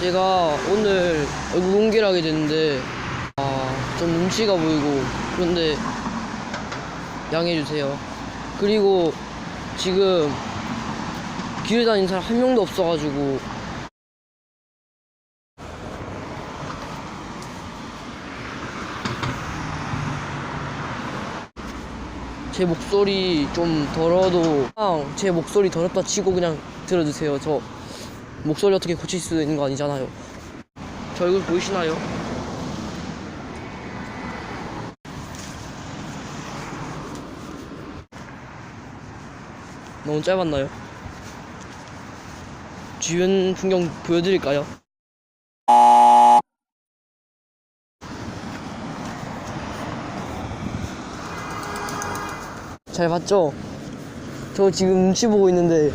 제가 오늘 얼굴 공개를 하게 됐는데 아, 좀 눈치가 보이고 그런데 양해해 주세요. 그리고 지금 길을 다니는 사람 한 명도 없어가지고 제 목소리 좀 그냥 제 목소리 더럽다 치고 그냥 들어주세요. 저 목소리 어떻게 고칠 수 있는 거 아니잖아요. 저 얼굴 보이시나요? 너무 짧았나요? 주변 풍경 보여드릴까요? 잘 봤죠? 저 지금 눈치 보고 있는데